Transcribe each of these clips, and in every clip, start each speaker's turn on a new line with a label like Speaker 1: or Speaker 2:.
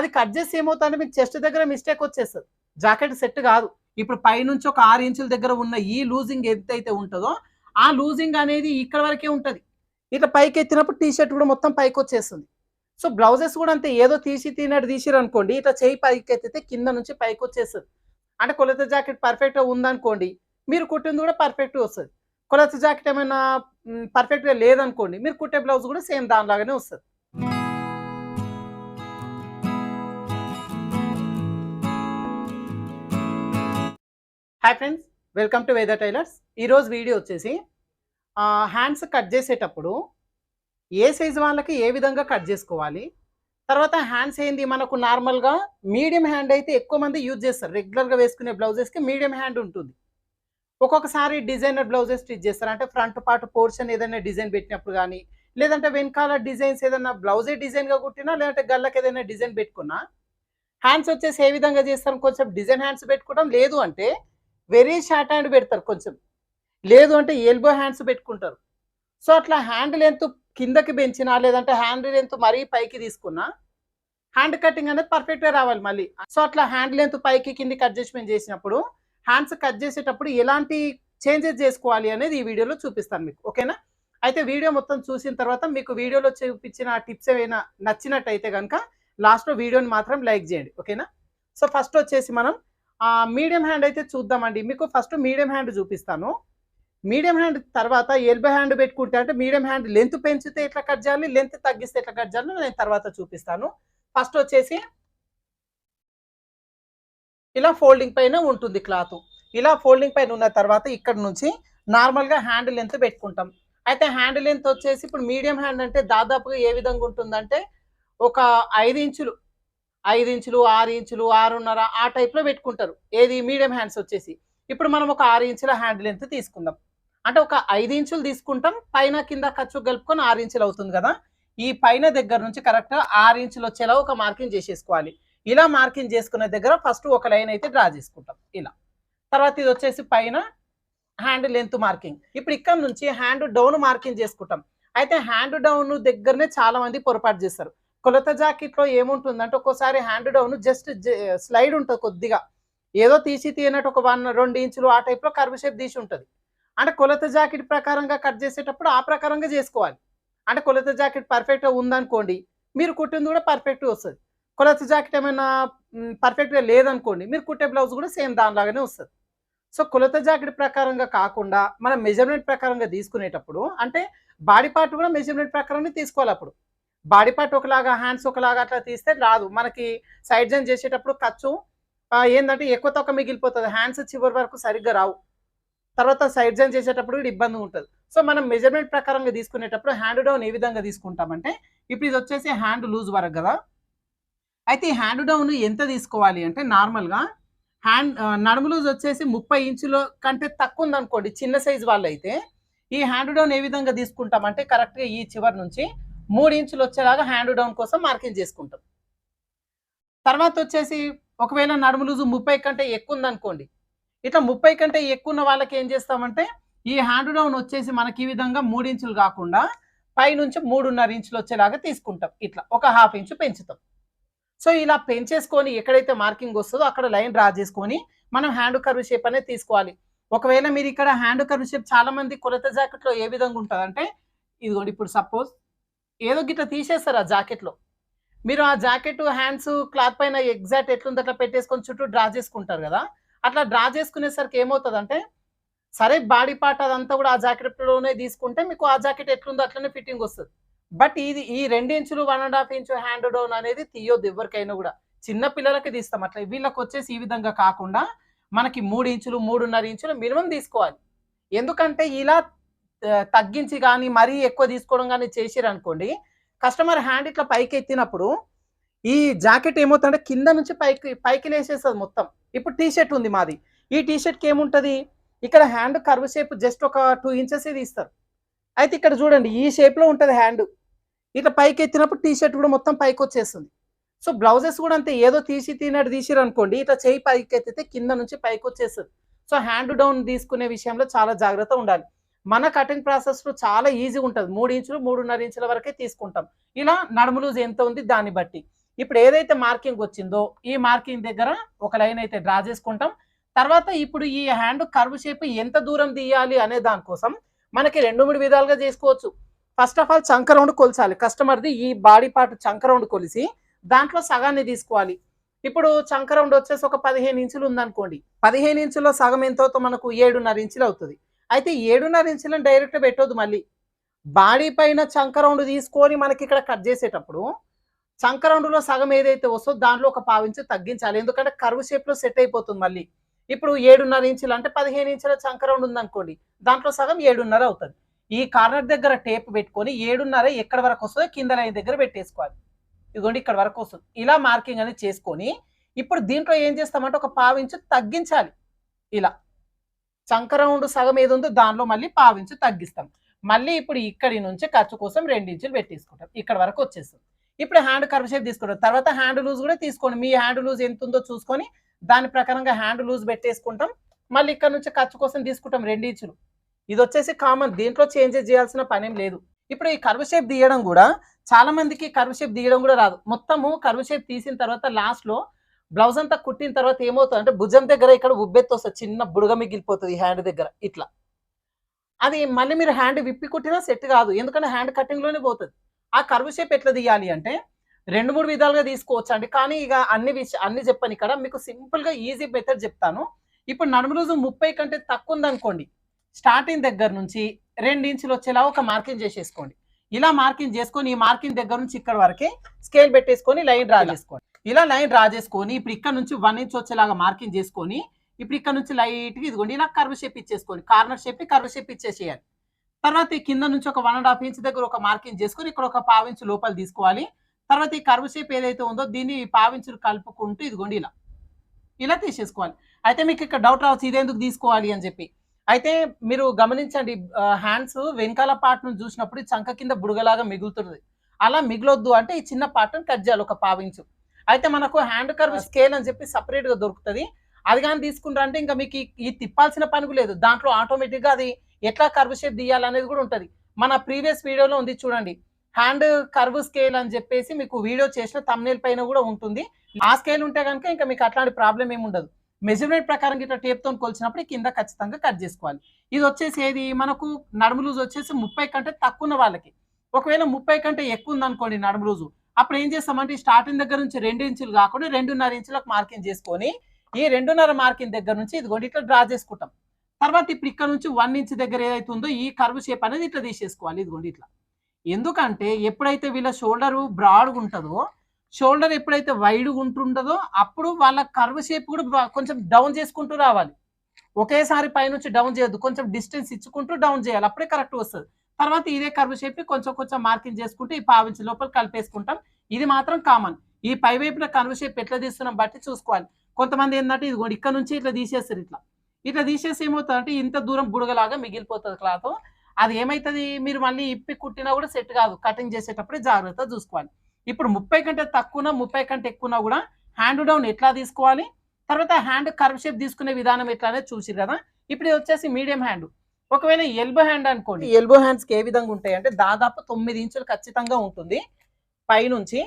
Speaker 1: అది కట్ చేసి ఏమవుతుందంటే మీకు చెస్ట్ దగ్గర మిస్టేక్ వచ్చేస్తుంది. జాకెట్ సెట్ కాదు. ఇప్పుడు పైనుంచి ఒక ఆరు ఇంచుల దగ్గర ఉన్న ఈ లూజింగ్ ఎంతైతే ఉంటుందో ఆ లూజింగ్ అనేది ఇక్కడ వరకే ఉంటుంది. ఇట్లా పైకి ఎత్తినప్పుడు టీ షర్ట్ కూడా మొత్తం పైకి వచ్చేస్తుంది. సో బ్లౌజెస్ కూడా అంతే. ఏదో తీసి తీనట్టు తీసిరు అనుకోండి ఇట్లా చేయి పైకి ఎత్తితే కింద నుంచి పైకి వచ్చేస్తుంది. అంటే కొలత జాకెట్ పర్ఫెక్ట్గా ఉందనుకోండి మీరు కుట్టింది కూడా పర్ఫెక్ట్గా వస్తుంది. కొలత జాకెట్ ఏమైనా పర్ఫెక్ట్గా లేదనుకోండి మీరు కుట్టే బ్లౌజ్ కూడా సేమ్ దానిలాగానే వస్తుంది. Hi friends welcome to Veda tailors ఈరోజు వీడియో వచ్చేసి హ్యాండ్స్ కట్ చేసేటప్పుడు ఏ సైజ్ వాళ్ళకి ఏ విధంగా కట్ చేసుకోవాలి? తర్వాత హ్యాండ్స్ ఏంది? మనకు నార్మల్గా మీడియం హ్యాండ్ అయితే ఎక్కువ మంది యూజ్ చేస్తారు. రెగ్యులర్గా వేసుకునే బ్లౌజెస్కి మీడియం హ్యాండ్ ఉంటుంది. ఒక్కొక్కసారి డిజైనర్ బ్లౌజెస్ స్టిచ్ చేస్తారు. అంటే ఫ్రంట్ పార్ట్ పోర్షన్ ఏదైనా డిజైన్ పెట్టినప్పుడు కానీ లేదంటే వెనకాల డిజైన్స్ ఏదైనా బ్లౌజే డిజైన్గా కుట్టినా లేదంటే గల్లకి ఏదైనా డిజైన్ పెట్టుకున్నా హ్యాండ్స్ వచ్చేసి ఏ విధంగా చేస్తారు? కొంచెం డిజైన్ హ్యాండ్స్ పెట్టుకోవడం లేదు అంటే వెరీ షార్ట్ హ్యాండ్ పెడతారు కొంచెం. లేదు అంటే ఎల్బో హ్యాండ్స్ పెట్టుకుంటారు. సో అట్లా హ్యాండ్ లెంత్ కిందకి పెంచినా లేదంటే హ్యాండ్ లెంత్ మరీ పైకి తీసుకున్నా హ్యాండ్ కటింగ్ అనేది పర్ఫెక్ట్గా రావాలి మళ్ళీ. సో అట్లా హ్యాండ్ లెంత్ పైకి కిందికి అడ్జస్ట్మెంట్ చేసినప్పుడు హ్యాండ్స్ కట్ చేసేటప్పుడు ఎలాంటి చేంజెస్ చేసుకోవాలి అనేది ఈ వీడియోలో చూపిస్తాను మీకు. ఓకేనా? అయితే వీడియో మొత్తం చూసిన తర్వాత మీకు వీడియోలో చూపించిన టిప్స్ ఏమైనా నచ్చినట్టయితే కనుక లాస్ట్లో వీడియోని మాత్రం లైక్ చేయండి. ఓకేనా? సో ఫస్ట్ వచ్చేసి మనం మీడియం హ్యాండ్ అయితే చూద్దామండి. మీకు ఫస్ట్ మీడియం హ్యాండ్ చూపిస్తాను. మీడియం హ్యాండ్ తర్వాత ఎల్బో హ్యాండ్ పెట్టుకుంటే అంటే మీడియం హ్యాండ్ లెంత్ పెంచితే ఎట్లా కట్ చేయాలి? లెంత్ తగ్గిస్తే ఎట్లా కట్ చేయాలి? నేను తర్వాత చూపిస్తాను. ఫస్ట్ వచ్చేసి ఇలా ఫోల్డింగ్ పైన ఉంటుంది క్లాత్. ఇలా ఫోల్డింగ్ పైన ఉన్న తర్వాత ఇక్కడ నుంచి నార్మల్గా హ్యాండ్ లెంత్ పెట్టుకుంటాం. అయితే హ్యాండ్ లెంత్ వచ్చేసి ఇప్పుడు మీడియం హ్యాండ్ అంటే దాదాపుగా ఏ విధంగా ఉంటుందంటే ఒక ఐదు ఇంచులు ఐదు ఇంచులు ఆరు ఇంచులు ఆరున్నర ఆ టైప్లో పెట్టుకుంటారు. ఏది మీడియం హ్యాండ్స్ వచ్చేసి. ఇప్పుడు మనం ఒక ఆరు ఇంచుల హ్యాండ్ లెంత్ తీసుకుందాం. అంటే ఒక ఐదు ఇంచులు తీసుకుంటాం పైన కింద ఖర్చు కలుపుకొని ఆరు ఇంచులు అవుతుంది కదా. ఈ పైన దగ్గర నుంచి కరెక్ట్గా ఆరు ఇంచులు వచ్చేలా ఒక మార్కింగ్ చేసేసుకోవాలి. ఇలా మార్కింగ్ చేసుకునే దగ్గర ఫస్ట్ ఒక లైన్ అయితే డ్రా చేసుకుంటాం. ఇలా. తర్వాత ఇది వచ్చేసి పైన హ్యాండ్ లెంత్ మార్కింగ్ ఇప్పుడు ఇక్కడ నుంచి హ్యాండ్ డౌన్ మార్కింగ్ చేసుకుంటాం. అయితే హ్యాండ్ డౌన్ దగ్గరనే చాలా మంది పొరపాటు చేస్తారు. కొలత జాకెట్లో ఏముంటుందంటే ఒక్కోసారి హ్యాండ్ డౌన్ జస్ట్ స్లైడ్ ఉంటుంది కొద్దిగా. ఏదో తీసి తీయనట్టు ఒక వన్ రెండు ఇంచులు ఆ టైప్లో కర్వ్ షేప్ తీసి ఉంటుంది. అంటే కొలత జాకెట్ ప్రకారంగా కట్ చేసేటప్పుడు ఆ ప్రకారంగా చేసుకోవాలి. అంటే కొలత జాకెట్ పర్ఫెక్ట్గా ఉందనుకోండి మీరు కుట్టింది కూడా పర్ఫెక్ట్గా వస్తుంది. కొలత జాకెట్ ఏమైనా పర్ఫెక్ట్గా లేదనుకోండి మీరు కుట్టే బ్లౌజ్ కూడా సేమ్ దానిలాగానే వస్తుంది. సో కొలత జాకెట్ ప్రకారంగా కాకుండా మనం మెజర్మెంట్ ప్రకారంగా తీసుకునేటప్పుడు అంటే బాడీ పార్ట్ కూడా మెజర్మెంట్ ప్రకారంగా తీసుకోవాలి అప్పుడు. బాడీ పార్ట్ ఒకలాగా హ్యాండ్స్ ఒకలాగా అట్లా తీస్తే రాదు. మనకి సైడ్ జన్ చేసేటప్పుడు ఖర్చు ఏంటంటే ఎక్కువ తొక్క మిగిలిపోతుంది. హ్యాండ్స్ చివరి వరకు సరిగ్గా రావు. తర్వాత సైడ్ జన్ చేసేటప్పుడు కూడా ఇబ్బంది ఉంటుంది. సో మనం మెజర్మెంట్ ప్రకారంగా తీసుకునేటప్పుడు హ్యాండ్ డౌన్ ఏ విధంగా తీసుకుంటామంటే ఇప్పుడు ఇది వచ్చేసి హ్యాండ్ లూజ్ వరకు కదా. అయితే ఈ హ్యాండ్ డౌన్ ఎంత తీసుకోవాలి అంటే నార్మల్గా హ్యాండ్ నడుము లూజ్ వచ్చేసి ముప్పై ఇంచుల కంటే తక్కువ ఉందనుకోండి చిన్న సైజ్ వాళ్ళు అయితే ఈ హ్యాండ్ డౌన్ ఏ విధంగా తీసుకుంటామంటే కరెక్ట్గా ఈ చివరి నుంచి మూడు ఇంచులు వచ్చేలాగా హ్యాండ్ డౌన్ కోసం మార్కింగ్ చేసుకుంటాం. తర్వాత వచ్చేసి ఒకవేళ నడుము లూజు ముప్పై కంటే ఎక్కువ ఉందనుకోండి ఇట్లా ముప్పై కంటే ఎక్కువ ఉన్న వాళ్ళకి ఏం చేస్తామంటే ఈ హ్యాండ్ డౌన్ వచ్చేసి మనకి ఈ విధంగా మూడు ఇంచులు కాకుండా పైనుంచి మూడున్నర ఇంచులు వచ్చేలాగా తీసుకుంటాం. ఇట్లా ఒక హాఫ్ ఇంచు పెంచుతాం. సో ఇలా పెంచేసుకొని ఎక్కడైతే మార్కింగ్ వస్తుందో అక్కడ లైన్ డ్రా చేసుకొని మనం హ్యాండ్ కర్వ్ షేప్ అనేది తీసుకోవాలి. ఒకవేళ మీరు ఇక్కడ హ్యాండ్ కర్వ్ షేప్ చాలా మంది కొలత జాకెట్లో ఏ విధంగా ఉంటుంది అంటే ఇదిగోండి ఇప్పుడు సపోజ్ ఏదో గిట్లా తీసేస్తారు ఆ జాకెట్లో. మీరు ఆ జాకెట్ హ్యాండ్స్ క్లాత్ పైన ఎగ్జాక్ట్ ఎట్లుంది అట్లా పెట్టేసుకొని చుట్టూ డ్రా చేసుకుంటారు కదా. అట్లా డ్రా చేసుకునేసరికి ఏమవుతుందంటే సరే బాడీ పార్ట్ అదంతా కూడా ఆ జాకెట్లోనే తీసుకుంటే మీకు ఆ జాకెట్ ఎట్లుందో అట్లనే ఫిట్టింగ్ వస్తుంది. బట్ ఇది ఈ రెండు ఇంచులు one and half inch hand down అనేది తీయొద్దు ఎవరికైనా కూడా. చిన్న పిల్లలకి తీస్తాం. అట్లా వీళ్ళకి వచ్చేసి ఈ విధంగా కాకుండా మనకి మూడు ఇంచులు మూడున్నర ఇంచులు మినిమం తీసుకోవాలి. ఎందుకంటే ఇలా తగ్గించి కానీ మరీ ఎక్కువ తీసుకోవడం కానీ చేసిరు అనుకోండి కస్టమర్ హ్యాండ్ ఇట్లా పైకి ఎత్తినప్పుడు ఈ జాకెట్ ఏమవుతుందంటే కింద నుంచి పైకి పైకి లేసేస్తుంది మొత్తం. ఇప్పుడు టీ షర్ట్ ఉంది మాది. ఈ టీ షర్ట్కి ఏముంటుంది? ఇక్కడ హ్యాండ్ కర్వ్ షేప్ జస్ట్ ఒక టూ ఇంచెస్ తీస్తారు. అయితే ఇక్కడ చూడండి ఈ షేప్లో ఉంటుంది హ్యాండ్. ఇట్లా పైకి ఎత్తినప్పుడు టీ షర్ట్ కూడా మొత్తం పైకి వచ్చేస్తుంది సో బ్లౌజెస్ కూడా అంతే. ఏదో తీసి తినట్టు తీసిరు అనుకోండి ఇట్లా చేయి పైకి ఎత్తితే కింద నుంచి పైకి వచ్చేస్తుంది సో హ్యాండ్ డౌన్ తీసుకునే విషయంలో చాలా జాగ్రత్త ఉండాలి. మన కటింగ్ ప్రాసెస్లో చాలా ఈజీగా ఉంటుంది. మూడు ఇంచులు మూడున్నర ఇంచుల వరకే తీసుకుంటాం. ఇలా నడుము లూజ్ ఎంత ఉంది దాన్ని బట్టి. ఇప్పుడు ఏదైతే మార్కింగ్ వచ్చిందో ఈ మార్కింగ్ దగ్గర ఒక లైన్ అయితే డ్రా చేసుకుంటాం. తర్వాత ఇప్పుడు ఈ హ్యాండ్ కర్వ్ షేప్ ఎంత దూరం తీయాలి అనే దానికోసం మనకి రెండు మూడు విధాలుగా చేసుకోవచ్చు. ఫస్ట్ ఆఫ్ ఆల్ చంక రౌండ్ కొలిచాలి. కస్టమర్ది ఈ బాడీ పార్ట్ చంక రౌండ్ కొలిసి దాంట్లో సగాన్ని తీసుకోవాలి. ఇప్పుడు చంక రౌండ్ వచ్చేసి ఒక పదిహేను ఇంచులు ఉందనుకోండి. పదిహేను ఇంచులో సగం ఎంత అవుతుందో మనకు ఏడున్నర ఇంచులు అవుతుంది. అయితే ఏడున్నర ఇంచులను డైరెక్ట్ పెట్టొద్దు మళ్ళీ. బాడీ పైన చంకరౌండ్ తీసుకొని మనకి ఇక్కడ కట్ చేసేటప్పుడు చంకరౌండ్లో సగం ఏదైతే వస్తుందో దాంట్లో ఒక పావించి తగ్గించాలి. ఎందుకంటే కరువు షేప్లో సెట్ అయిపోతుంది మళ్ళీ. ఇప్పుడు ఏడున్నర ఇంచులు అంటే పదిహేను ఇంచుల చంకరౌండ్ ఉంది ఉందనుకోండి దాంట్లో సగం ఏడున్నర అవుతుంది. ఈ కార్నర్ దగ్గర టేప్ పెట్టుకొని ఏడున్నర ఎక్కడ వరకు వస్తుందో కింద లైన్ దగ్గర పెట్టేసుకోవాలి. ఇదిగోండి ఇక్కడ వరకు వస్తుంది. ఇలా మార్కింగ్ అనేది చేసుకొని ఇప్పుడు దీంట్లో ఏం చేస్తామంటే ఒక పావించు తగ్గించాలి. ఇలా. చంకరౌండ్ సగం ఏది ఉందో దానిలో మళ్ళీ పావించు తగ్గిస్తాం. మళ్ళీ ఇప్పుడు ఇక్కడి నుంచి ఖర్చు కోసం రెండించులు పెట్టేసుకుంటాం. ఇక్కడ వరకు వచ్చేస్తుంది ఇప్పుడు హ్యాండ్ కర్వ్ షేప్ తీసుకుంటాం. తర్వాత హ్యాండ్ లూజ్ కూడా తీసుకోండి. మీ హ్యాండ్ లూజ్ ఎంత ఉందో చూసుకొని దాని ప్రకారంగా హ్యాండ్ లూజ్ పెట్టేసుకుంటాం. మళ్ళీ ఇక్కడ నుంచి ఖర్చు కోసం తీసుకుంటాం రెండించులు ఇది వచ్చేసి కామన్. దీంట్లో చేంజెస్ చేయాల్సిన పనేం లేదు. ఇప్పుడు ఈ కర్వ్ షేప్ తీయడం కూడా చాలా మందికి కర్వ్ షేప్ తీయడం కూడా రాదు. మొత్తము కర్వ్ షేప్ తీసిన తర్వాత లాస్ట్లో బ్లౌజ్ అంతా కుట్టిన తర్వాత ఏమవుతుంది అంటే భుజం దగ్గర ఇక్కడ ఉబ్బెత్తు వస్తుంది చిన్న బుడగ మిగిలిపోతుంది హ్యాండ్ దగ్గర ఇట్లా. అది మళ్ళీ మీరు హ్యాండ్ విప్పి కుట్టినా సెట్ కాదు ఎందుకంటే హ్యాండ్ కటింగ్లోనే పోతుంది. ఆ కర్వ్ షేప్ ఎట్లా తీయాలి అంటే రెండు మూడు విధాలుగా తీసుకోవచ్చు అండి కానీ ఇక అన్ని విష అన్ని చెప్పాను ఇక్కడ మీకు సింపుల్గా ఈజీ మెథడ్ చెప్తాను. ఇప్పుడు నడుము రోజు ముప్పై కంటే తక్కువ ఉందనుకోండి స్టార్టింగ్ దగ్గర నుంచి రెండు ఇంచులు వచ్చేలా ఒక మార్కింగ్ చేసేసుకోండి. ఇలా మార్కింగ్ చేసుకొని ఈ మార్కింగ్ దగ్గర నుంచి ఇక్కడ వరకే స్కేల్ పెట్టేసుకొని లైన్ డ్రా చేసుకోండి. ఇలా లైన్ డ్రా చేసుకొని ఇప్పుడు ఇక్కడ నుంచి వన్ ఇంచ్ వచ్చేలాగా మార్కింగ్ చేసుకొని ఇప్పుడు ఇక్కడ నుంచి లైట్గా ఇదిగోండి ఇలా కర్వ్ షేప్ ఇచ్చేసుకోండి. కార్నర్ షేప్ కర్వ్ షేప్ ఇచ్చేసేయాలి. తర్వాత ఈ కింద నుంచి ఒక వన్ అండ్ హాఫ్ ఇంచ్ దగ్గర ఒక మార్కింగ్ చేసుకొని ఇక్కడ ఒక పావించు లోపల తీసుకోవాలి. తర్వాత ఈ కర్వ్ షేప్ ఏదైతే ఉందో దీన్ని ఈ పావించులు కలుపుకుంటూ ఇదిగోండి ఇలా. ఇలా తీసేసుకోవాలి. అయితే మీకు ఇక్కడ డౌట్ రావచ్చు ఇదేందుకు తీసుకోవాలి అని చెప్పి. అయితే మీరు గమనించండి హ్యాండ్స్ వెనకాల పార్ట్ నుంచి చూసినప్పుడు చంక కింద బుడగలాగా మిగులుతుంది. అలా మిగలొద్దు అంటే ఈ చిన్న పాటను కట్ చేయాలి ఒక పావించు అయితే మనకు హ్యాండ్ కర్వ్ స్కేల్ అని చెప్పి సపరేట్గా దొరుకుతుంది. అది కానీ తీసుకుంటారంటే అంటే ఇంకా మీకు ఈ- తిప్పాల్సిన పని లేదు. దాంట్లో ఆటోమేటిక్గా అది ఎట్లా కర్వ్ షేప్ తీయాలనేది కూడా ఉంటది. మన ప్రీవియస్ వీడియోలో ఉంది చూడండి. హ్యాండ్ కర్వ్ స్కేల్ అని చెప్పేసి మీకు వీడియో చేసిన తమ్నేల్ పైన కూడా ఉంటుంది. ఆ స్కేల్ ఉంటే కనుక ఇంకా మీకు అట్లాంటి ప్రాబ్లం ఏమి ఉండదు. మెజర్మెంట్ ప్రకారం ఇట్లా టేప్తో కొలిచినప్పుడు కింద ఖచ్చితంగా కట్ చేసుకోవాలి. ఇది వచ్చేసి ఏది? మనకు నడుము లూజ్ వచ్చేసి ముప్పై కంటే తక్కువ ఉన్న వాళ్ళకి. ఒకవేళ ముప్పై కంటే ఎక్కువ ఉందనుకోండి నడుము లూజు అప్పుడు ఏం చేస్తామంటే స్టార్టింగ్ దగ్గర నుంచి రెండు ఇంచులు కాకుండా రెండున్నర ఇంచులకు మార్కింగ్ చేసుకొని ఈ రెండున్నర మార్కింగ్ దగ్గర నుంచి ఇదిగోండి ఇట్లా డ్రా చేసుకుంటాం. తర్వాత ఇప్పుడు ఇక్కడ నుంచి వన్ ఇంచ్ దగ్గర ఏదైతే ఉందో ఈ కర్వ్ షేప్ అనేది ఇట్లా తీసేసుకోవాలి. ఇదిగోండి ఇట్లా. ఎందుకంటే ఎప్పుడైతే వీళ్ళ షోల్డర్ బ్రాడ్గా ఉంటుందో షోల్డర్ ఎప్పుడైతే వైడ్గా ఉంటుండదో అప్పుడు వాళ్ళ కర్వ్ షేప్ కూడా కొంచెం డౌన్ చేసుకుంటూ రావాలి. ఒకేసారి పైనుంచి డౌన్ చేయొద్దు. కొంచెం డిస్టెన్స్ ఇచ్చుకుంటూ డౌన్ చేయాలి. అప్పుడే కరెక్ట్ వస్తుంది. తర్వాత ఇదే కర్వ్ షేప్ కొంచెం కొంచెం మార్కింగ్ చేసుకుంటూ ఈ పావించి లోపల కలిపేసుకుంటాం. ఇది మాత్రం కామన్ ఈ పై వైపున కర్వ్ షేప్ ఎట్లా తీస్తున్నాం బట్టి చూసుకోవాలి. కొంతమంది ఏంటంటే ఇది ఇక్కడ నుంచి ఇట్లా తీసేస్తారు ఇట్లా. ఇట్లా తీసేసి ఏమవుతుందంటే ఇంత దూరం బుడగలాగా మిగిలిపోతుంది క్లాత్ అది ఏమవుతుంది మీరు మళ్ళీ ఇప్పి కుట్టినా కూడా సెట్ కాదు. కటింగ్ చేసేటప్పుడే జాగ్రత్త చూసుకోవాలి. ఇప్పుడు ముప్పై కంటే తక్కువ ముప్పై కంటే ఎక్కువ కూడా హ్యాండ్ డౌన్ ఎట్లా తీసుకోవాలి? తర్వాత హ్యాండ్ కర్వ్ షేప్ తీసుకునే విధానం ఎట్లా అనేది చూసిరు కదా. ఇప్పుడు వచ్చేసి మీడియం హ్యాండ్ ఒకవేళ ఎల్బో హ్యాండ్ అనుకోండి. ఎల్బో హ్యాండ్స్ ఏ విధంగా ఉంటాయి? అంటే దాదాపు తొమ్మిది ఇంచులు ఖచ్చితంగా ఉంటుంది. పైనుంచి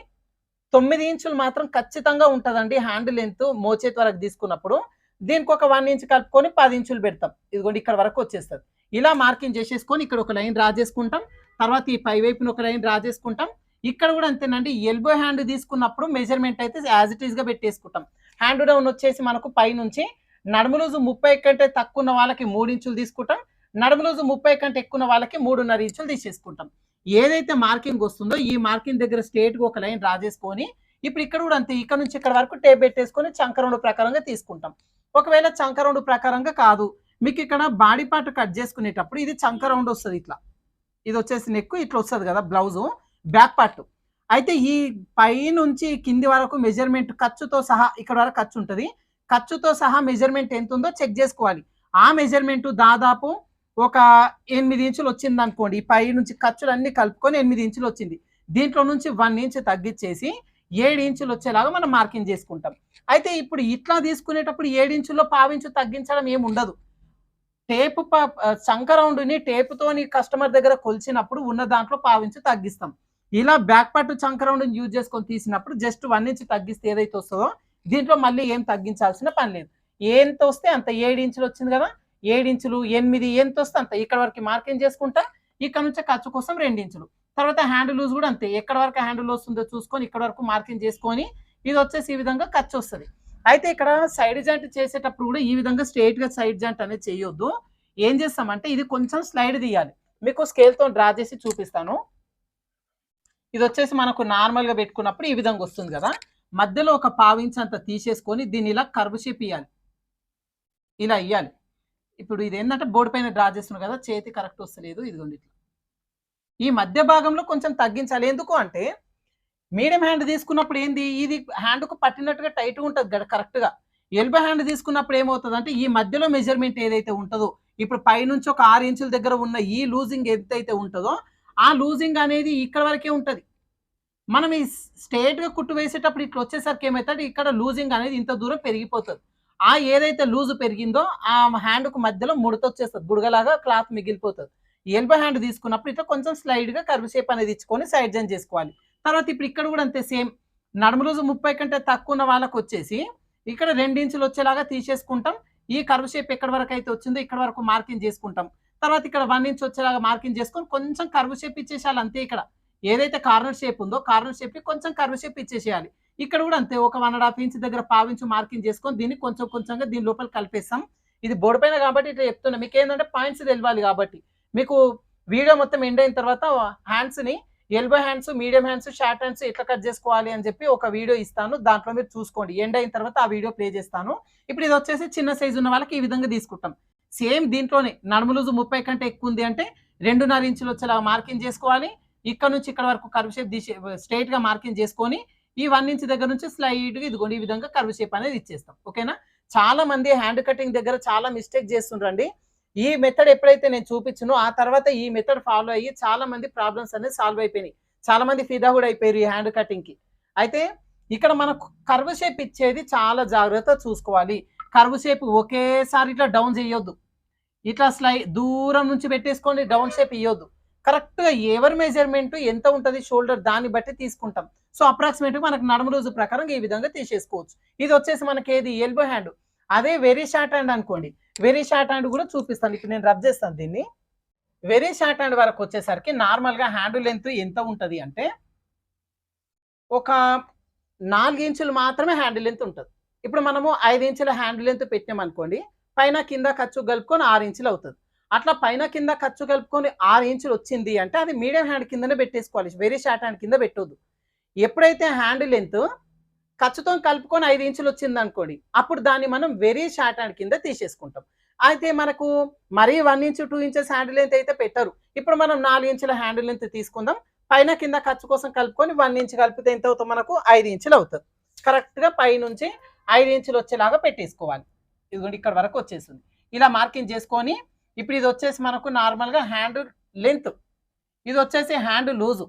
Speaker 1: తొమ్మిది ఇంచులు మాత్రం ఖచ్చితంగా ఉంటుందండి హ్యాండ్ లెంత్ మోచేతి వరకు తీసుకున్నప్పుడు. దీనికి ఒక వన్ ఇంచ్ కలుపుకొని పది ఇంచులు పెడతాం. ఇదిగోండి ఇక్కడ వరకు వచ్చేస్తుంది. ఇలా మార్కింగ్ చేసేసుకొని ఇక్కడ ఒక లైన్ డ్రా చేసుకుంటాం. తర్వాత ఈ పై వైపున ఒక లైన్ డ్రా చేసుకుంటాం. ఇక్కడ కూడా అంతేనండి. ఎల్బో హ్యాండ్ తీసుకున్నప్పుడు మెజర్మెంట్ అయితే యాజ్ ఇట్ ఈస్గా పెట్టేసుకుంటాం. హ్యాండ్ డౌన్ వచ్చేసి మనకు పై నుంచి నడుము ముప్పై కంటే తక్కువ ఉన్న వాళ్ళకి మూడు ఇంచులు తీసుకుంటాం. నడుము లూజు ముప్పై కంటే ఎక్కువ వాళ్ళకి మూడున్నర ఇంచులు తీసేసుకుంటాం. ఏదైతే మార్కింగ్ వస్తుందో ఈ మార్కింగ్ దగ్గర స్ట్రేట్ ఒక లైన్ రాజేసుకొని చేసుకొని ఇప్పుడు ఇక్కడ కూడా అంతే ఇక్కడ నుంచి ఇక్కడ వరకు టేప్ పెట్టేసుకొని చంకరౌండ్ ప్రకారంగా తీసుకుంటాం. ఒకవేళ చంకరౌండ్ ప్రకారంగా కాదు మీకు ఇక్కడ బాడీ పార్ట్ కట్ చేసుకునేటప్పుడు ఇది చంకరౌండ్ వస్తుంది ఇట్లా. ఇది వచ్చేసి నెక్ ఇట్లా వస్తుంది కదా బ్లౌజు బ్యాక్ పార్ట్. అయితే ఈ పై నుంచి కింది వరకు మెజర్మెంట్ ఖర్చుతో సహా ఇక్కడ వరకు ఖర్చు ఉంటుంది ఖర్చుతో సహా మెజర్మెంట్ ఎంత ఉందో చెక్ చేసుకోవాలి. ఆ మెజర్మెంట్ దాదాపు ఒక ఎనిమిది ఇంచులు వచ్చింది అనుకోండి పై నుంచి ఖర్చులన్నీ కలుపుకొని ఎనిమిది ఇంచులు వచ్చింది. దీంట్లో నుంచి వన్ ఇంచ్ తగ్గించేసి ఏడు ఇంచులు వచ్చేలాగా మనం మార్కింగ్ చేసుకుంటాం. అయితే ఇప్పుడు ఇట్లా తీసుకునేటప్పుడు ఏడు ఇంచుల్లో పావించు తగ్గించడం ఏమి ఉండదు. టేపు చంక రౌండ్ని టేపుతోని కస్టమర్ దగ్గర కొలిచినప్పుడు ఉన్న దాంట్లో పావించు తగ్గిస్తాం. ఇలా బ్యాక్ పట్టు చంక రౌండ్ యూజ్ చేసుకొని తీసినప్పుడు జస్ట్ వన్ ఇంచ్ తగ్గిస్తే ఏదైతే వస్తుందో దీంట్లో మళ్ళీ ఏం తగ్గించాల్సిన పని లేదు. ఎంత వస్తే అంత ఏడు ఇంచులు వచ్చింది కదా ఏడించులు ఎనిమిది ఎంత వస్తే అంత ఇక్కడ వరకు మార్కింగ్ చేసుకుంటా? ఇక్కడ నుంచి ఖర్చు కోసం రెండించులు. తర్వాత హ్యాండ్ లూజ్ కూడా అంతే. ఎక్కడ వరకు హ్యాండ్ లూజ్ వస్తుందో చూసుకొని ఇక్కడ వరకు మార్కింగ్ చేసుకొని ఇది వచ్చేసి ఈ విధంగా ఖర్చు వస్తుంది. అయితే ఇక్కడ సైడ్ జాంట్ చేసేటప్పుడు కూడా ఈ విధంగా స్ట్రైట్గా సైడ్ జాంట్ అనేది చేయొద్దు. ఏం చేస్తామంటే ఇది కొంచెం స్లైడ్ తీయాలి. మీకు స్కేల్తో డ్రా చేసి చూపిస్తాను. ఇది వచ్చేసి మనకు నార్మల్గా పెట్టుకున్నప్పుడు ఈ విధంగా వస్తుంది కదా. మధ్యలో ఒక పావించి అంత తీసేసుకొని దీన్ని ఇలా కర్వ్ షేప్ ఇవ్వాలి ఇలా ఇవ్వాలి ఇప్పుడు ఇది ఏంటంటే బోర్డు పైన డ్రా చేస్తున్నాం కదా చేతి కరెక్ట్ వస్తలేదు ఇదిగోండి ఇట్లా. ఈ మధ్య భాగంలో కొంచెం తగ్గించాలి. ఎందుకు అంటే మీడియం హ్యాండ్ తీసుకున్నప్పుడు ఏంది? ఇది హ్యాండ్కు పట్టినట్టుగా టైట్ ఉంటుంది కదా కరెక్ట్గా. ఎల్బో హ్యాండ్ తీసుకున్నప్పుడు ఏమవుతుంది అంటే ఈ మధ్యలో మెజర్మెంట్ ఏదైతే ఉంటుందో ఇప్పుడు పైనుంచి ఒక ఆరు ఇంచుల దగ్గర ఉన్న ఈ లూజింగ్ ఎంతైతే ఉంటుందో ఆ లూజింగ్ అనేది ఇక్కడ వరకే ఉంటుంది. మనం ఈ స్ట్రేట్గా కుట్టు వేసేటప్పుడు ఇట్లా వచ్చేసరికి ఏమవుతుంది ఇక్కడ లూజింగ్ అనేది ఇంత దూరం పెరిగిపోతుంది. ఆ ఏదైతే లూజ్ పెరిగిందో ఆ హ్యాండ్కు మధ్యలో ముడత వచ్చేస్తుంది బుడగలాగా క్లాత్ మిగిలిపోతుంది. ఎల్బో హ్యాండ్ తీసుకున్నప్పుడు ఇట్లా కొంచెం స్లైడ్గా కర్వ్ షేప్ అనేది ఇచ్చుకొని సైడ్ జన్ చేసుకోవాలి. తర్వాత ఇప్పుడు ఇక్కడ కూడా అంతే సేమ్. నడుము రోజు ముప్పై కంటే తక్కువ ఉన్న వాళ్ళకి వచ్చేసి ఇక్కడ రెండు ఇంచులు వచ్చేలాగా తీసేసుకుంటాం. ఈ కర్వ్ షేప్ ఎక్కడ వరకు అయితే వచ్చిందో ఇక్కడ వరకు మార్కింగ్ చేసుకుంటాం. తర్వాత ఇక్కడ వన్ ఇంచ్ వచ్చేలాగా మార్కింగ్ చేసుకొని కొంచెం కర్వ్ షేప్ ఇచ్చేసేయాలి అంతే ఇక్కడ. ఏదైతే కార్నర్ షేప్ ఉందో కార్నర్ షేప్ కొంచెం కర్వ్ షేప్ ఇచ్చేసేయాలి. ఇక్కడ కూడా అంతే ఒక వన్ అండ్ హాఫ్ ఇంచ్ దగ్గర పావించు మార్కింగ్ చేసుకొని దీన్ని కొంచెం కొంచెంగా దీని లోపల కలిపేస్తాం. ఇది బోర్డు పైన కాబట్టి ఇట్లా చెప్తున్నా మీకు ఏంటంటే పాయింట్స్ తెలియాలి కాబట్టి. మీకు వీడియో మొత్తం ఎండ్ అయిన తర్వాత హ్యాండ్స్ని elbow hands medium hands short hands ఎట్లా కట్ చేసుకోవాలి అని చెప్పి ఒక వీడియో ఇస్తాను. దాంట్లో మీరు చూసుకోండి. ఎండ్ అయిన తర్వాత ఆ వీడియో ప్లే చేస్తాను. ఇప్పుడు ఇది వచ్చేసి చిన్న సైజు ఉన్న వాళ్ళకి ఈ విధంగా తీసుకుంటాం. సేమ్ దీంట్లోనే నడుములూజు ముప్పై కంటే ఎక్కువ ఉంది అంటే రెండున్నర ఇంచులు వచ్చేలా మార్కింగ్ చేసుకోవాలి. ఇక్కడ నుంచి ఇక్కడ వరకు కర్వ్ షేప్ తీసే స్ట్రైట్గా మార్కింగ్ చేసుకొని ఈ వన్ ఇంచ్ దగ్గర నుంచి స్లైడ్గా ఇదిగోండి ఈ విధంగా కర్వ్ షేప్ అనేది ఇచ్చేస్తాం. ఓకేనా చాలా మంది హ్యాండ్ కటింగ్ దగ్గర చాలా మిస్టేక్ చేస్తుండ్రండి. ఈ మెథడ్ ఎప్పుడైతే నేను చూపించునో ఆ తర్వాత ఈ మెథడ్ ఫాలో అయ్యి చాలా మంది ప్రాబ్లమ్స్ అనేది సాల్వ్ అయిపోయినాయి. చాలా మంది ఫిదా కూడా అయిపోయారు ఈ హ్యాండ్ కటింగ్కి. అయితే ఇక్కడ మనకు కర్వ్ షేప్ ఇచ్చేది చాలా జాగ్రత్త చూసుకోవాలి. కర్వ్ షేప్ ఒకేసారి ఇట్లా డౌన్ చేయొద్దు. ఇట్లా స్లై దూరం నుంచి పెట్టేసుకోండి డౌన్ షేప్ ఇవ్వద్దు కరెక్ట్గా ఎవరి మెజర్మెంట్ ఎంత ఉంటుంది షోల్డర్ దాన్ని బట్టి తీసుకుంటాం. సో అప్రాక్సిమేట్గా మనకు నడుము రోజు ప్రకారం ఈ విధంగా తీసేసుకోవచ్చు. ఇది వచ్చేసి మనకి ఏది? ఎల్బో హ్యాండ్ అదే వెరీ షార్ట్ హ్యాండ్ అనుకోండి. వెరీ షార్ట్ హ్యాండ్ కూడా చూపిస్తాను. ఇప్పుడు నేను రబ్ చేస్తాను దీన్ని. వెరీ షార్ట్ హ్యాండ్ వరకు వచ్చేసరికి నార్మల్గా హ్యాండ్ లెంత్ ఎంత ఉంటది అంటే ఒక నాలుగు ఇంచులు మాత్రమే హ్యాండ్ లెంత్ ఉంటుంది. ఇప్పుడు మనము ఐదు ఇంచుల హ్యాండ్ లెంత్ పెట్టాం అనుకోండి. పైన కింద ఖర్చు కలుపుకొని ఆరు ఇంచులు అవుతుంది. అట్లా పైన కింద ఖర్చు కలుపుకొని ఆరు ఇంచులు వచ్చింది అంటే అది మీడియం హ్యాండ్ కిందనే పెట్టేసుకోవాలి. వెరీ షార్ట్ హ్యాండ్ కింద పెట్టొద్దు. ఎప్పుడైతే హ్యాండ్ లెంత్ ఖర్చుతో కలుపుకొని ఐదు ఇంచులు వచ్చింది అనుకోండి అప్పుడు దాన్ని మనం వెరీ షార్ట్ హ్యాండ్ కింద తీసేసుకుంటాం. అయితే మనకు మరీ one inch two inches hand length అయితే పెట్టరు. ఇప్పుడు మనం నాలుగు ఇంచుల హ్యాండ్ లెంత్ తీసుకుందాం. పైన కింద ఖర్చు కోసం కలుపుకొని వన్ ఇంచ్ కలిపితే ఎంత అవుతుంది మనకు? ఐదు ఇంచులు అవుతుంది. కరెక్ట్గా పై నుంచి ఐదు ఇంచులు వచ్చేలాగా పెట్టేసుకోవాలి. ఇదిగోండి ఇక్కడ వరకు వచ్చేసింది. ఇలా మార్కింగ్ చేసుకొని ఇప్పుడు ఇది వచ్చేసి మనకు నార్మల్గా హ్యాండ్ లెంత్. ఇది వచ్చేసి హ్యాండ్ లూజు.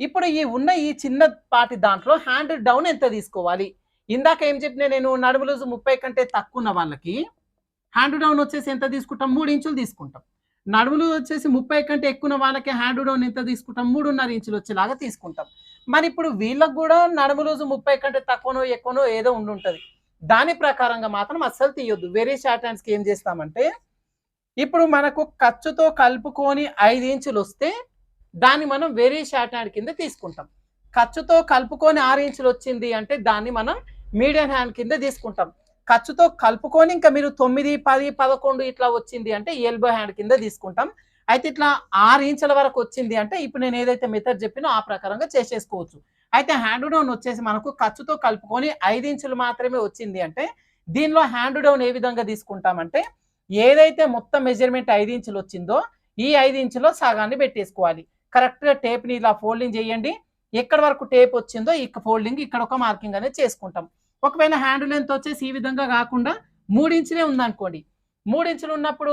Speaker 1: ఇప్పుడు ఈ ఉన్న ఈ చిన్న పాటి దాంట్లో హ్యాండ్ డౌన్ ఎంత తీసుకోవాలి? ఇందాక ఏం చెప్పిన నేను నడుము లూజు ముప్పై కంటే తక్కువ ఉన్న వాళ్ళకి హ్యాండ్ డౌన్ వచ్చేసి ఎంత తీసుకుంటాం? మూడు ఇంచులు తీసుకుంటాం. నడుములు వచ్చేసి ముప్పై కంటే ఎక్కువ ఉన్న వాళ్ళకి హ్యాండ్ డౌన్ ఎంత తీసుకుంటాం? మూడున్నర ఇంచులు వచ్చేలాగా తీసుకుంటాం. మరి ఇప్పుడు వీళ్ళకు కూడా నడుము లూజు ముప్పై కంటే తక్కువనో ఎక్కువనో ఏదో ఉండుంటుంది దాని ప్రకారంగా మాత్రం అస్సలు తీయొద్దు. వెరీ షార్ట్ హ్యాండ్స్కి ఏం చేస్తామంటే ఇప్పుడు మనకు ఖర్చుతో కలుపుకొని ఐదు ఇంచులు వస్తే దాన్ని మనం వెరీ షార్ట్ హ్యాండ్ కింద తీసుకుంటాం. ఖర్చుతో కలుపుకొని ఆరు ఇంచులు వచ్చింది అంటే దాన్ని మనం మీడియం హ్యాండ్ కింద తీసుకుంటాం. ఖర్చుతో కలుపుకొని ఇంకా మీరు తొమ్మిది పది పదకొండు ఇట్లా వచ్చింది అంటే ఎల్బో హ్యాండ్ కింద తీసుకుంటాం. అయితే ఇట్లా ఆరు ఇంచుల వరకు వచ్చింది అంటే ఇప్పుడు నేను ఏదైతే మెథడ్ చెప్పినో ఆ ప్రకారంగా చేసేసుకోవచ్చు. అయితే హ్యాండ్ డౌన్ వచ్చేసి మనకు ఖర్చుతో కలుపుకొని ఐదు ఇంచులు మాత్రమే వచ్చింది అంటే దీనిలో హ్యాండ్ డౌన్ ఏ విధంగా తీసుకుంటామంటే ఏదైతే మొత్తం మెజర్మెంట్ ఐదు ఇంచులు వచ్చిందో ఈ ఐదు ఇంచులో సగాన్ని పెట్టేసుకోవాలి. కరెక్ట్గా టేప్ని ఇలా ఫోల్డింగ్ చేయండి. ఎక్కడ వరకు టేప్ వచ్చిందో ఈ ఫోల్డింగ్ ఇక్కడ ఒక మార్కింగ్ అనేది చేసుకుంటాం. ఒకవేళ హ్యాండ్ లెంత్ వచ్చేసి ఈ విధంగా కాకుండా మూడు ఇంచులే ఉందనుకోండి. మూడు ఇంచులు ఉన్నప్పుడు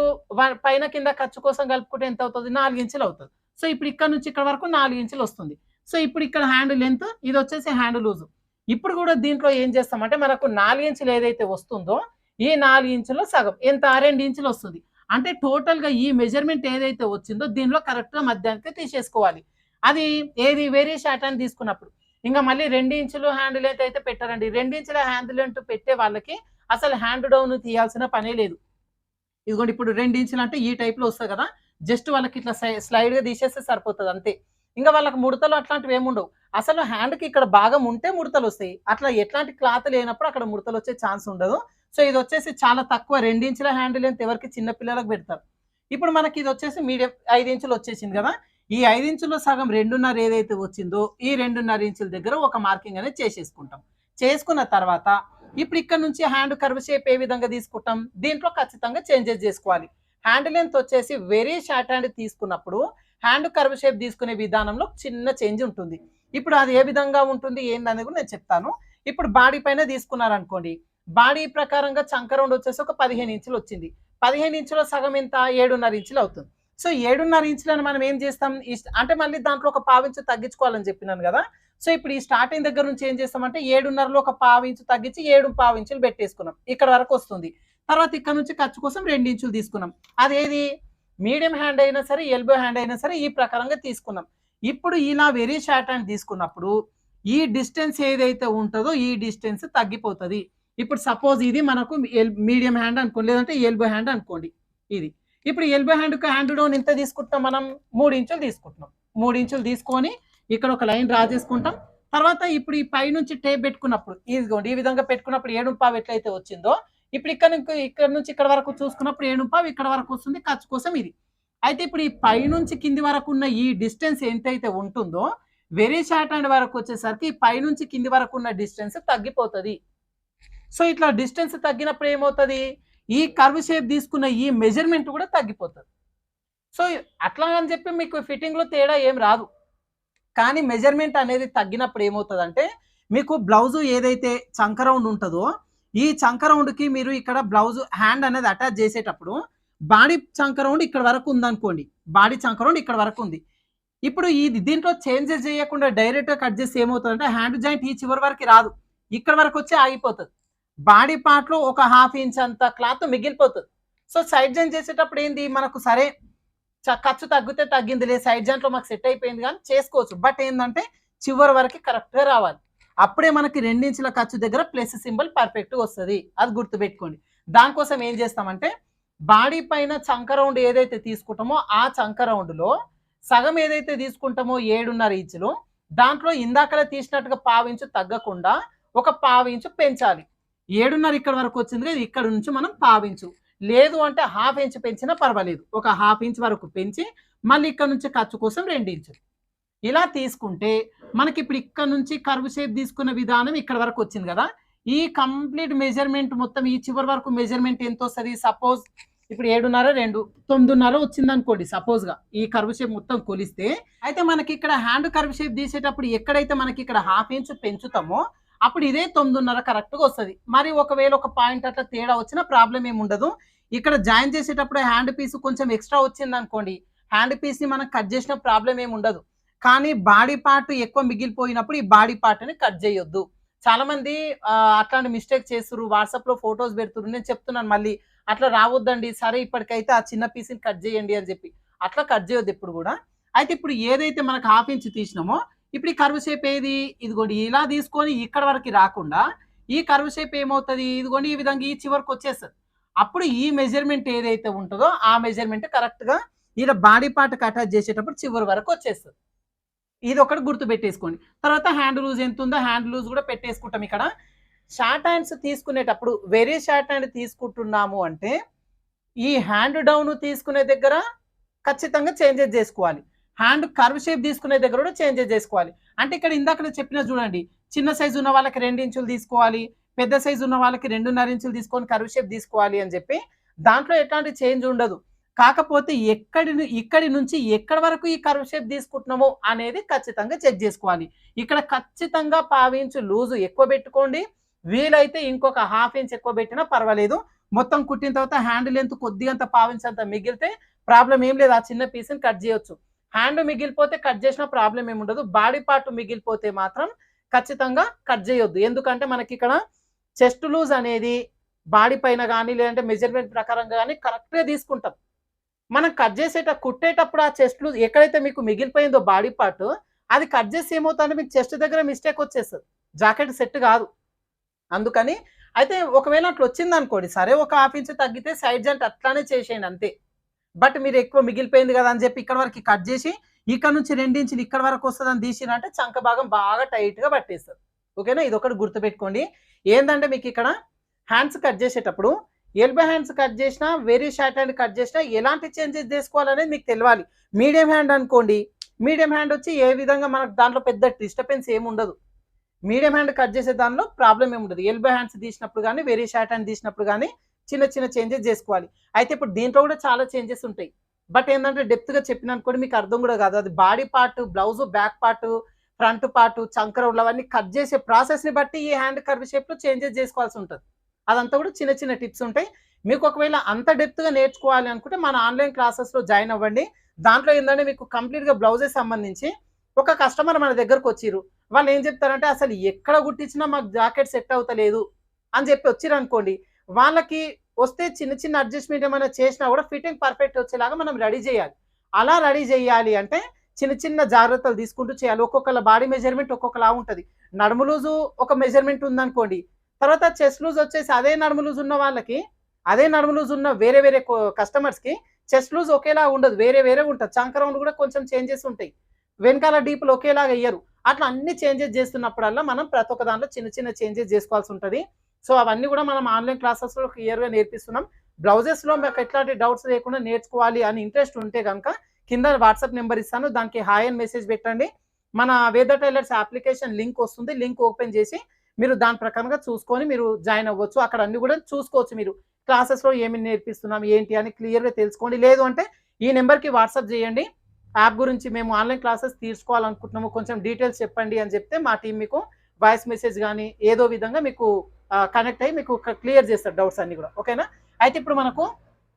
Speaker 1: పైన కింద ఖర్చు కోసం కలుపుకుంటే ఎంత అవుతుంది? నాలుగు ఇంచులు అవుతుంది. సో ఇప్పుడు ఇక్కడ నుంచి ఇక్కడ వరకు నాలుగు ఇంచులు వస్తుంది. సో ఇప్పుడు ఇక్కడ హ్యాండ్ లెంత్ ఇది వచ్చేసి హ్యాండ్ లూజ్. ఇప్పుడు కూడా దీంట్లో ఏం చేస్తామంటే మనకు నాలుగు ఇంచులు ఏదైతే వస్తుందో ఈ నాలుగు ఇంచులో సగం. ఎంత? రెండు ఇంచులు వస్తుంది. అంటే టోటల్గా ఈ మెజర్మెంట్ ఏదైతే వచ్చిందో దీనిలో కరెక్ట్గా మధ్యానికి తీసేసుకోవాలి. అది ఏది వేరే షార్ట్ అని తీసుకున్నప్పుడు. ఇంకా మళ్ళీ రెండు ఇంచులు హ్యాండ్ లెంత్ అయితే పెట్టారండి. రెండు ఇంచుల హ్యాండ్ లెంత్ పెట్టే వాళ్ళకి అసలు హ్యాండ్ డౌన్ తీయాల్సిన పనే లేదు. ఇదిగోండి ఇప్పుడు రెండు ఇంచులు అంటే ఈ టైప్లో వస్తుంది కదా. జస్ట్ వాళ్ళకి ఇట్లా స్లైడ్గా తీసేస్తే సరిపోతుంది అంతే. ఇంకా వాళ్ళకి ముడతలు అట్లాంటివి ఏముండవు అసలు హ్యాండ్కి ఇక్కడ భాగం ఉంటే ముడతలు వస్తాయి. అట్లా ఎట్లాంటి క్లాత్ లేనప్పుడు అక్కడ ముడతలు వచ్చే ఛాన్స్ ఉండదు. సో ఇది వచ్చేసి చాలా తక్కువ రెండించుల హ్యాండ్ లెంత్ ఎవరికి చిన్నపిల్లలకు పెడతారు. ఇప్పుడు మనకి ఇది వచ్చేసి మీడియం ఐదు ఇంచులు వచ్చేసింది కదా ఈ ఐదు ఇంచుల్లో సగం రెండున్నర ఏదైతే వచ్చిందో ఈ రెండున్నర ఇంచుల దగ్గర ఒక మార్కింగ్ అనేది చేసేసుకుంటాం. చేసుకున్న తర్వాత ఇప్పుడు ఇక్కడ నుంచి హ్యాండ్ కర్వ్ షేప్ ఏ విధంగా తీసుకుంటాం? దీంట్లో ఖచ్చితంగా చేంజెస్ చేసుకోవాలి. హ్యాండ్ లెంత్ వచ్చేసి వెరీ షార్ట్ హ్యాండ్ తీసుకున్నప్పుడు హ్యాండ్ కర్వ్ షేప్ తీసుకునే విధానంలో చిన్న చేంజ్ ఉంటుంది. ఇప్పుడు అది ఏ విధంగా ఉంటుంది? ఏందనేది కూడా నేను చెప్తాను. ఇప్పుడు బాడీ పైన తీసుకున్నారనుకోండి బాడీ ప్రకారంగా చంక వచ్చేసి ఒక పదిహేను ఇంచులు వచ్చింది. పదిహేను ఇంచుల సగం ఎంత? ఏడున్నర ఇంచులు అవుతుంది. సో ఏడున్నర ఇంచులను మనం ఏం చేస్తాం? అంటే మళ్ళీ దాంట్లో ఒక పావించు తగ్గించుకోవాలని చెప్పినాను కదా. సో ఇప్పుడు ఈ స్టార్టింగ్ దగ్గర నుంచి ఏం చేస్తామంటే ఏడున్నరలో ఒక పావించు తగ్గించి ఏడు పావించులు పెట్టేసుకున్నాం. ఇక్కడ వరకు వస్తుంది. తర్వాత ఇక్కడ నుంచి ఖర్చు కోసం రెండు ఇంచులు తీసుకున్నాం. అదేది? మీడియం హ్యాండ్ అయినా సరే ఎల్బో హ్యాండ్ అయినా సరే ఈ ప్రకారంగా తీసుకున్నాం. ఇప్పుడు ఇలా వెరీ షార్ట్ హ్యాండ్ తీసుకున్నప్పుడు ఈ డిస్టెన్స్ ఏదైతే ఉంటుందో ఈ డిస్టెన్స్ తగ్గిపోతుంది. ఇప్పుడు సపోజ్ ఇది మనకు మీడియం హ్యాండ్ అనుకోండి లేదంటే ఎల్బో హ్యాండ్ అనుకోండి ఇది. ఇప్పుడు ఎల్బో హ్యాండ్కి హ్యాండ్ డౌన్ ఎంత తీసుకుంటాం మనం? మూడు ఇంచులు తీసుకుంటున్నాం. మూడు ఇంచులు తీసుకొని ఇక్కడ ఒక లైన్ డ్రా చేసుకుంటాం. తర్వాత ఇప్పుడు ఈ పై నుంచి టేప్ పెట్టుకున్నప్పుడు ఇదిగోండి ఈ విధంగా పెట్టుకున్నప్పుడు ఏడుంపావు ఎట్లయితే వచ్చిందో ఇప్పుడు ఇక్కడ నుంచి ఇక్కడ నుంచి ఇక్కడ వరకు చూసుకున్నప్పుడు ఏడుంపావు ఇక్కడ వరకు వస్తుంది ఖర్చు కోసం ఇది. అయితే ఇప్పుడు ఈ పై నుంచి కింది వరకు ఉన్న ఈ డిస్టెన్స్ ఎంతైతే ఉంటుందో వెరీ షార్ట్ హ్యాండ్ వరకు వచ్చేసరికి ఈ పై నుంచి కింది వరకు ఉన్న డిస్టెన్స్ తగ్గిపోతుంది. సో ఇట్లా డిస్టెన్స్ తగ్గినప్పుడు ఏమవుతుంది? ఈ కర్వ్ షేప్ తీసుకున్న ఈ మెజర్మెంట్ కూడా తగ్గిపోతుంది. సో అట్లా అని చెప్పి మీకు ఫిట్టింగ్లో తేడా ఏం రాదు. కానీ మెజర్మెంట్ అనేది తగ్గినప్పుడు ఏమవుతుంది అంటే మీకు బ్లౌజు ఏదైతే చంక రౌండ్ ఉంటుందో ఈ చంక రౌండ్కి మీరు ఇక్కడ బ్లౌజ్ హ్యాండ్ అనేది అటాచ్ చేసేటప్పుడు బాడీ చంక రౌండ్ ఇక్కడ వరకు ఉందనుకోండి. బాడీ చంక రౌండ్ ఇక్కడ వరకు ఉంది. ఇప్పుడు ఇది దీంట్లో చేంజెస్ చేయకుండా డైరెక్ట్గా కట్ చేస్తే ఏమవుతుంది అంటే హ్యాండ్ జాయింట్ ఈ చివరి వరకు రాదు. ఇక్కడ వరకు వచ్చి ఆగిపోతుంది. బాడీ పార్ట్లో ఒక హాఫ్ ఇంచ్ అంత క్లాత్ మిగిలిపోతుంది. సో సైడ్ జాయింట్ చేసేటప్పుడు ఏంది? మనకు సరే చ- ఖర్చు తగ్గితే తగ్గిందిలే సైడ్ జాయింట్లో మాకు సెట్ అయిపోయింది కానీ చేసుకోవచ్చు. బట్ ఏంటంటే చివరి వరకు కరెక్ట్గా రావాలి. అప్పుడే మనకి రెండించుల ఖర్చు దగ్గర ప్లస్ సింబల్ పర్ఫెక్ట్ వస్తుంది. అది గుర్తుపెట్టుకోండి. దానికోసం ఏం చేస్తామంటే బాడీ పైన చంక రౌండ్ ఏదైతే తీసుకుంటామో ఆ చంక రౌండ్లో సగం ఏదైతే తీసుకుంటామో ఏడున్నర ఇంచులు దాంట్లో ఇందాకలా తీసినట్టుగా పావించు తగ్గకుండా ఒక పావించు పెంచాలి. ఏడున్నర ఇక్కడ వరకు వచ్చింది లేదు ఇక్కడ నుంచి మనం పావించు. లేదు అంటే హాఫ్ ఇంచ్ పెంచినా పర్వాలేదు. ఒక హాఫ్ ఇంచ్ వరకు పెంచి మళ్ళీ ఇక్కడ నుంచి ఖర్చు కోసం రెండు ఇంచులు ఇలా తీసుకుంటే మనకి ఇప్పుడు ఇక్కడ నుంచి కర్వ్ షేప్ తీసుకున్న విధానం ఇక్కడ వరకు వచ్చింది కదా. ఈ కంప్లీట్ మెజర్మెంట్ మొత్తం ఈ చివరి వరకు మెజర్మెంట్ ఎంత వస్తుంది? సపోజ్ ఇప్పుడు ఏడున్నర రెండు. తొమ్మిదిన్నర వచ్చింది అనుకోండి సపోజ్గా ఈ కర్వ్ షేప్ మొత్తం కొలిస్తే. అయితే మనకి ఇక్కడ హ్యాండ్ కర్వ్ షేప్ తీసేటప్పుడు ఎక్కడైతే మనకి ఇక్కడ హాఫ్ ఇంచ్ పెంచుతామో అప్పుడు ఇదే తొమ్మిదిన్నర కరెక్ట్గా వస్తుంది. మరి ఒకవేళ ఒక పాయింట్ అట్లా తేడా వచ్చినా ప్రాబ్లం ఏమి ఉండదు. ఇక్కడ జాయిన్ చేసేటప్పుడు హ్యాండ్ పీస్ కొంచెం ఎక్స్ట్రా వచ్చింది అనుకోండి. హ్యాండ్ పీస్ని మనం కట్ చేసిన ప్రాబ్లం ఏమి ఉండదు. కానీ బాడీ పార్ట్ ఎక్కువ మిగిలిపోయినప్పుడు ఈ బాడీ పార్ట్ని కట్ చేయొద్దు. చాలామంది అట్లాంటి మిస్టేక్ చేస్తారు వాట్సాప్లో ఫొటోస్ పెడుతున్నారు నేను చెప్తున్నాను మళ్ళీ. అట్లా రావద్దండి. సరే ఇప్పటికైతే ఆ చిన్న పీస్ని కట్ చేయండి అని చెప్పి. అట్లా కట్ చేయొద్దు ఎప్పుడు కూడా. అయితే ఇప్పుడు ఏదైతే మనకు హాఫ్ ఇంచ్ తీసినామో ఇప్పుడు ఈ కర్వ్ షేప్ ఏది? ఇదిగోండి ఇలా తీసుకొని ఇక్కడ వరకు రాకుండా ఈ కర్వ్ షేప్ ఏమవుతుంది? ఇదిగోండి ఈ విధంగా ఈ చివరికి వచ్చేస్తుంది. అప్పుడు ఈ మెజర్మెంట్ ఏదైతే ఉంటుందో ఆ మెజర్మెంట్ కరెక్ట్గా ఈడ ఇలా బాడీ పార్ట్కి అటాచ్ చేసేటప్పుడు చివరి వరకు వచ్చేస్తుంది. ఇది ఒకటి గుర్తు పెట్టేసుకోండి. తర్వాత హ్యాండ్ లూజ్ ఎంత ఉందో హ్యాండ్ లూజ్ కూడా పెట్టేసుకుంటాం ఇక్కడ. షార్ట్ హ్యాండ్స్ తీసుకునేటప్పుడు వెరీ షార్ట్ హ్యాండ్ తీసుకుంటున్నాము అంటే ఈ హ్యాండ్ డౌన్ తీసుకునే దగ్గర ఖచ్చితంగా చేంజెస్ చేసుకోవాలి. హ్యాండ్ కర్వ్ షేప్ తీసుకునే దగ్గర కూడా చేంజెస్ చేసుకోవాలి. అంటే ఇక్కడ ఇందాక చెప్పిన చూడండి చిన్న సైజు ఉన్న వాళ్ళకి రెండు ఇంచులు తీసుకోవాలి పెద్ద సైజు ఉన్న వాళ్ళకి రెండున్నర ఇంచులు తీసుకొని కర్వ్ షేప్ తీసుకోవాలి అని చెప్పి దాంట్లో ఎట్లాంటి చేంజ్ ఉండదు. కాకపోతే ఎక్కడి ను- ఇక్కడి నుంచి ఎక్కడి వరకు ఈ కర్వ్ షేప్ తీసుకుంటున్నామో అనేది ఖచ్చితంగా చెక్ చేసుకోవాలి. ఇక్కడ ఖచ్చితంగా పావు ఇంచు లూజు ఎక్కువ పెట్టుకోండి. వీలైతే ఇంకొక హాఫ్ ఇంచ్ ఎక్కువ పెట్టినా పర్వాలేదు. మొత్తం కుట్టిన తర్వాత హ్యాండ్ లెంత్ కొద్దిగంత పావు ఇంచ్ అంత మిగిలితే ప్రాబ్లం ఏం లేదు. ఆ చిన్న పీస్ని కట్ చేయొచ్చు. హ్యాండ్ మిగిలిపోతే కట్ చేసిన ప్రాబ్లం ఏముండదు ఉండదు. బాడీ పార్ట్ మిగిలిపోతే మాత్రం ఖచ్చితంగా కట్ చేయొద్దు. ఎందుకంటే మనకి ఇక్కడ చెస్ట్ లూజ్ అనేది బాడీ పైన కానీ లేదంటే మెజర్మెంట్ ప్రకారంగా కానీ కరెక్ట్గా తీసుకుంటాం. మనం కట్ చేసేట కుట్టేటప్పుడు ఆ చెస్ట్ లూజ్ ఎక్కడైతే మీకు మిగిలిపోయిందో బాడీ పార్ట్ అది కట్ చేసి ఏమవుతుందంటే మీకు చెస్ట్ దగ్గర మిస్టేక్ వచ్చేస్తుంది. జాకెట్ సెట్ కాదు. అందుకని అయితే ఒకవేళ అట్లా వచ్చింది అనుకోండి సరే ఒక హాఫ్ ఇంచ్ తగ్గితే సైడ్ జాయింట్ అట్లానే చేసేయండి అంతే. బట్ మీరు ఎక్కువ మిగిలిపోయింది కదా అని చెప్పి ఇక్కడ వరకు కట్ చేసి ఇక్కడ నుంచి రెండు ఇక్కడ వరకు వస్తుందని తీసిరంటే చంక భాగం బాగా టైట్గా పట్టేస్తుంది. ఓకేనా? ఇది ఒకటి గుర్తుపెట్టుకోండి. ఏంటంటే మీకు ఇక్కడ హ్యాండ్స్ కట్ చేసేటప్పుడు ఎల్బో హ్యాండ్స్ కట్ చేసినా వెరీ షార్ట్ హ్యాండ్ కట్ చేసినా ఎలాంటి చేంజెస్ చేసుకోవాలనేది మీకు తెలియాలి. మీడియం హ్యాండ్ అనుకోండి. మీడియం హ్యాండ్ వచ్చి ఏ విధంగా మనకు దాంట్లో పెద్ద డిస్టర్బెన్స్ ఏమి ఉండదు. మీడియం హ్యాండ్ కట్ చేసే దానిలో ప్రాబ్లం ఏమి ఉండదు. ఎల్బో హ్యాండ్స్ తీసినప్పుడు కానీ వెరీ షార్ట్ హ్యాండ్ తీసినప్పుడు కానీ చిన్న చిన్న చేంజెస్ చేసుకోవాలి. అయితే ఇప్పుడు దీంట్లో కూడా చాలా చేంజెస్ ఉంటాయి. బట్ ఏంటంటే డెప్త్గా చెప్పిన అనుకోండి మీకు అర్థం కూడా కాదు. అది body part blouse back part front part చంకరవులు అవన్నీ కట్ చేసే ప్రాసెస్ని బట్టి ఈ హ్యాండ్ కర్వ్ షేప్లో చేంజెస్ చేసుకోవాల్సి ఉంటుంది. అదంతా కూడా చిన్న చిన్న టిప్స్ ఉంటాయి. మీకు ఒకవేళ అంత డెప్త్గా నేర్చుకోవాలి అనుకుంటే మన ఆన్లైన్ క్లాసెస్లో జాయిన్ అవ్వండి. దాంట్లో ఏంటంటే మీకు కంప్లీట్గా బ్లౌజెస్ సంబంధించి ఒక కస్టమర్ మన దగ్గరకు వచ్చిరు వాళ్ళు ఏం చెప్తారంటే అసలు ఎక్కడ కుట్టించినా మాకు జాకెట్ సెట్ అవుతలేదు అని చెప్పి వచ్చిర్రు అనుకోండి. వాళ్ళకి వస్తే చిన్న చిన్న అడ్జస్ట్మెంట్ ఏమైనా చేసినా కూడా ఫిట్టింగ్ పర్ఫెక్ట్ వచ్చేలాగా మనం రెడీ చేయాలి. అలా రెడీ చేయాలి అంటే చిన్న చిన్న జాగ్రత్తలు తీసుకుంటూ చేయాలి. ఒక్కొక్కళ్ళ బాడీ మెజర్మెంట్ ఒక్కొక్కలా ఉంటుంది. నడుము లూజు ఒక మెజర్మెంట్ ఉందనుకోండి తర్వాత చెస్ట్ లూజ్ వచ్చేసి అదే నడుము లూజ్ ఉన్న వాళ్ళకి అదే నడుము లూజ్ ఉన్న వేరే వేరే కస్టమర్స్కి చెస్ట్ లూజ్ ఒకేలా ఉండదు. వేరే వేరే ఉంటుంది. చంకరౌండ్ కూడా కొంచెం చేంజెస్ ఉంటాయి. వెనకాల డీపులు ఒకేలాగా అయ్యరు అట్లా అన్ని చేంజెస్ చేస్తున్నప్పుడల్లా మనం ప్రతి ఒక్క దాంట్లో చిన్న చిన్న చేంజెస్ చేసుకోవాల్సి ఉంటుంది. సో అవన్నీ కూడా మనం ఆన్లైన్ క్లాసెస్ క్లియర్గా నేర్పిస్తున్నాం. బ్లౌజెస్లో మీకు ఎట్లాంటి డౌట్స్ లేకుండా నేర్చుకోవాలి అని ఇంట్రెస్ట్ ఉంటే కనుక కింద వాట్సాప్ నెంబర్ ఇస్తాను. దానికి హాయ్ అని మెసేజ్ పెట్టండి. మన వేద టైలర్స్ అప్లికేషన్ లింక్ వస్తుంది. లింక్ ఓపెన్ చేసి మీరు దాని ప్రకారంగా చూసుకొని మీరు జాయిన్ అవ్వచ్చు. అక్కడ అన్ని కూడా చూసుకోవచ్చు మీరు. క్లాసెస్లో ఏమి నేర్పిస్తున్నాం ఏంటి అని క్లియర్గా తెలుసుకోండి. లేదు అంటే ఈ నెంబర్కి వాట్సాప్ చేయండి. యాప్ గురించి మేము ఆన్లైన్ క్లాసెస్ తీసుకోవాలనుకుంటున్నాము కొంచెం డీటెయిల్స్ చెప్పండి అని చెప్తే మా టీం మీకు వాయిస్ మెసేజ్ కానీ ఏదో విధంగా మీకు కనెక్ట్ అయ్యి మీకు క్లియర్ చేస్తారు డౌట్స్ అన్ని కూడా. ఓకేనా అయితే ఇప్పుడు మనకు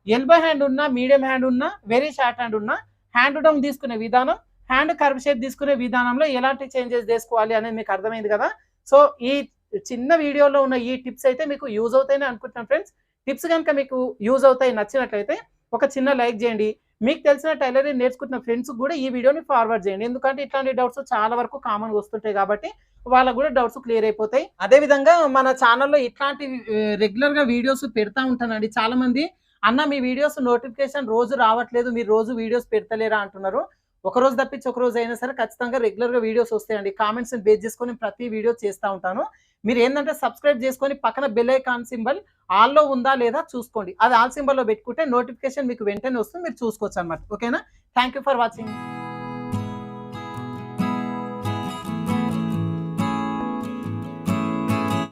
Speaker 1: ఎల్బో హ్యాండ్ ఉన్నా మీడియం హ్యాండ్ ఉన్నా వెరీ షార్ట్ హ్యాండ్ ఉన్నా హ్యాండ్ డౌన్ తీసుకునే విధానం హ్యాండ్ కర్వ్ షేప్ తీసుకునే విధానంలో ఎలాంటి చేంజెస్ చేసుకోవాలి అనేది మీకు అర్థమైంది కదా? సో ఈ చిన్న వీడియోలో ఉన్న ఈ టిప్స్ అయితే మీకు యూజ్ అవుతాయని అనుకుంటున్నాను ఫ్రెండ్స్ టిప్స్ కనుక మీకు యూజ్ అవుతాయి నచ్చినట్లయితే ఒక చిన్న లైక్ చేయండి. మీకు తెలిసిన టైలరింగ్ నేర్చుకుంటున్న ఫ్రెండ్స్ కూడా ఈ వీడియోని ఫార్వర్డ్ చేయండి. ఎందుకంటే ఇట్లాంటి డౌట్స్ చాలా వరకు కామన్ వస్తుంటాయి కాబట్టి వాళ్ళకు కూడా డౌట్స్ క్లియర్ అయిపోతాయి. అదే విధంగా మన ఛానల్లో ఇట్లాంటి రెగ్యులర్గా వీడియోస్ పెడతా ఉంటానండి. చాలా మంది అన్న మీ వీడియోస్ నోటిఫికేషన్ రోజు రావట్లేదు మీరు రోజు వీడియోస్ పెడతలేరా? అంటున్నారు. ఒక రోజు తప్పించి ఒక రోజు అయినా సరే ఖచ్చితంగా రెగ్యులర్గా వీడియోస్ వస్తాయండి. కామెంట్స్ బేస్ చేసుకొని ప్రతి వీడియో చేస్తూ ఉంటాను. మీరు ఏంటంటే సబ్స్క్రైబ్ చేసుకొని పక్కన బెల్ ఐకాన్ సింబల్ ఆల్లో ఉందా లేదా చూసుకోండి. అది ఆల్ సింబల్లో పెట్టుకుంటే నోటిఫికేషన్ మీకు వెంటనే వస్తుంది మీరు చూసుకోవచ్చు అనమాట ఓకేనా థ్యాంక్ యూ ఫర్ వాచింగ్